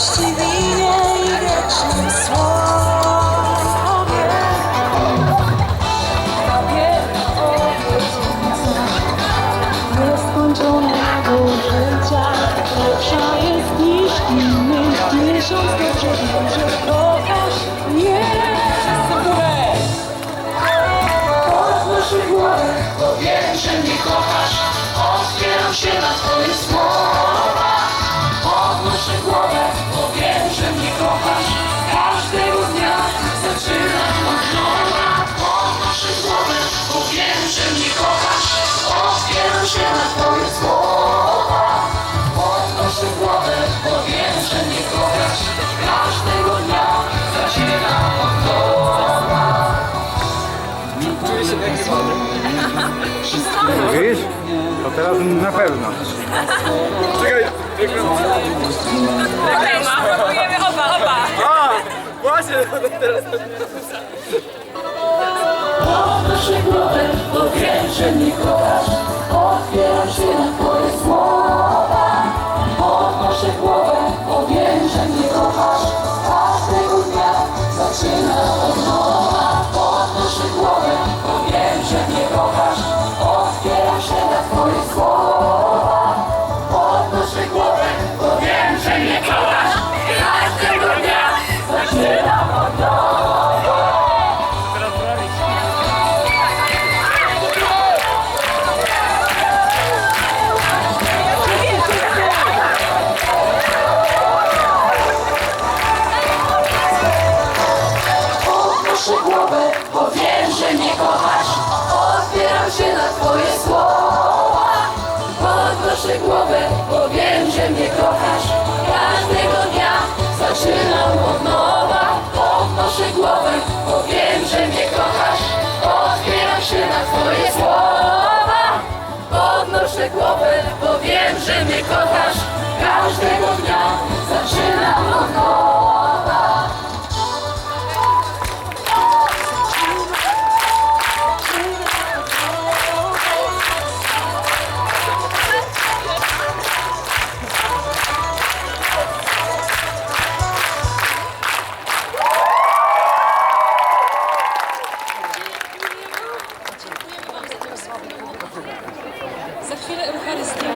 miłości winie i wiecznym słowie. Nieskończonego życia. Lepsza jest niż innych tysiąc dobrze że kochasz mnie. Podnoszę bo wiem, że mnie kochasz Widzisz? To teraz na pewno. Czekaj, Okej, spróbujemy oba, oba. A! Właśnie, teraz Podnoszę głowę, bo wiem, że mnie kochasz bo wiem, że mnie kochasz. Otwieram się na Twoje słowa. Podnoszę głowę, bo wiem, że mnie kochasz. Każdego dnia zaczynam od nowa. Podnoszę głowę, bo wiem, że mnie kochasz. Otwieram się na Twoje słowa. Podnoszę głowę, bo wiem, że mnie kochasz